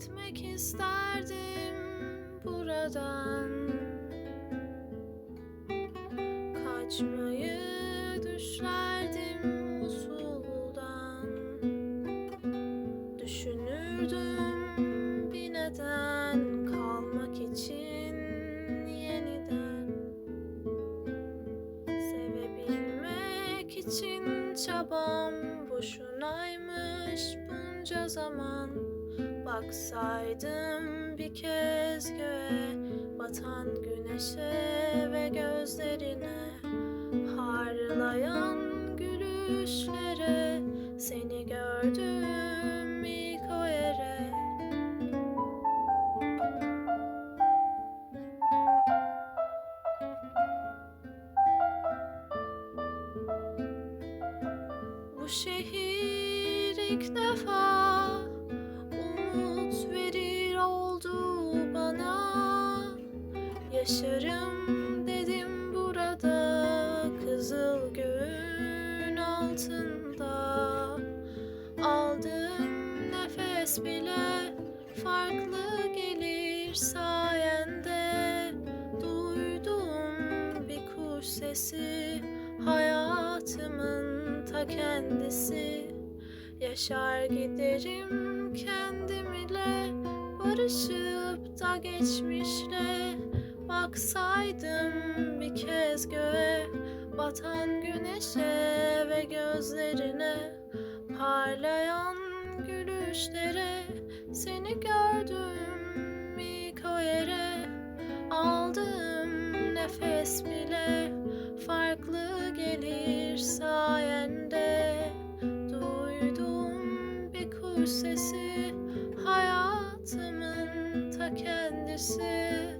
Gitmek isterdim buradan. Kaçmayı düşlerdim usuldan. Düşünürdüm bir neden kalmak için yeniden. Sevebilmek için çabam boşunaymış bunca zaman Baksaydım bir kez göğe batan güneşe ve gözlerine. Parlayan gülüşlere seni gördüm ilk o yere. Bu şehir ilk defa Yaşarım dedim burada kızıl göğün altında. Aldığım nefes bile farklı gelir sayende. Duyduğum bir kuş sesi hayatımın ta kendisi. Yaşar giderim kendim ile Barışıp da geçmişle Baksaydım bir kez göğe Batan güneşe ve gözlerine Parlayan gülüşlere Seni gördüm ilk o yere Aldığım nefes bile Farklı gelir sayende. Duydum bir kuş sesi Hayatımın ta kendisi